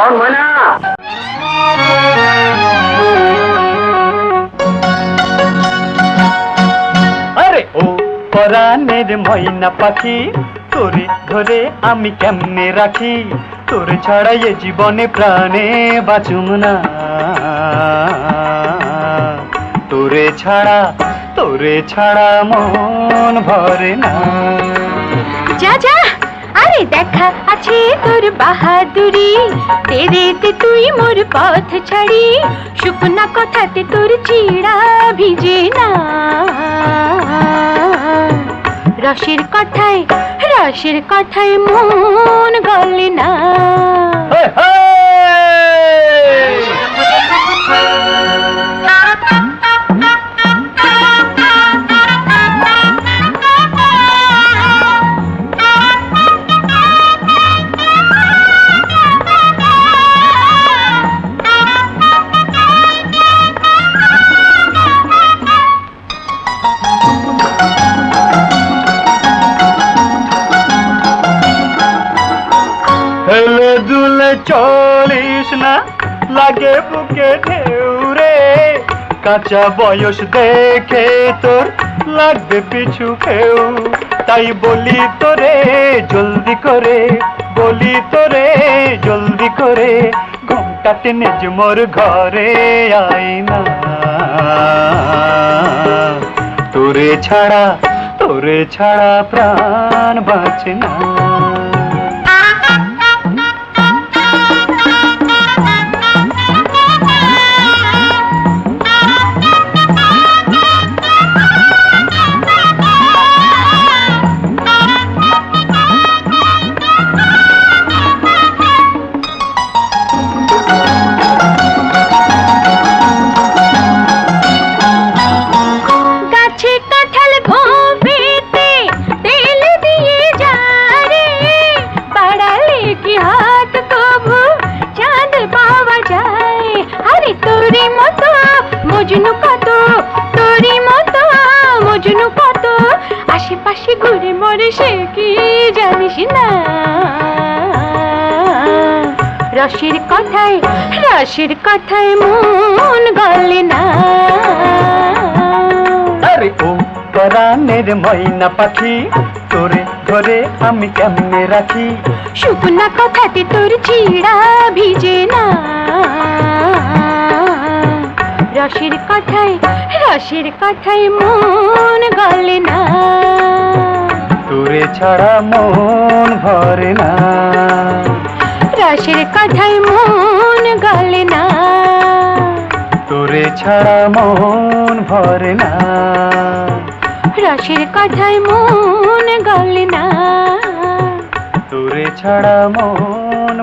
শোন ময়না। আরে! ও পরাণের ময়না পাখি তোরে ধরে আমি কেমনে রাখি? তোর ছাড়া এ জীবনে প্রাণে বাঁচুম না। তোরে ছাড়া তোরে ছাড়া মন ভরে না। যা যা দেখা আছে তোর বাহাদুরি। তেরেতে তুই মোর পথ ছাড়ি। শুকনা কথাতে তোর চিড়া ভিজে না। রসের কথায় রসের কথায় মন গলে না। দুলে চলিস না, লাগে বুকে ঢেউ রে। কাঁচা বয়স দেখে তোর লাগবে পিছু খেউ তাই বলি তোরে, জলদি করে, বলি তোরে, জলদি করে, ঘুমটা টেনে মোর ঘরে আয় না। তোরে ছাড়া তোরে ছাড়া প্রাণ বাঁচে না। তোরি মতো মজনু কত? তোরি মতো মজনু কত? আশেপাশে ঘুরে মরে সে কি জানিস না? রসের কথায় রসের কথায় মন গলে না। আরে ও পরাণের ময়না পাখি তোরে ধরে আমি কেমনে রাখি? শুকনা কথাতে তোর চিড়া ভিজে না। রসের কথায় রসের কথায় মন গলে না। তোরে ছাড়া মন ভরে না। রসের কথায় মন গলে না। তোরে ছাড়া মন ভরে না। রসের কথায় মন গলে না। তোরে ছাড়া মন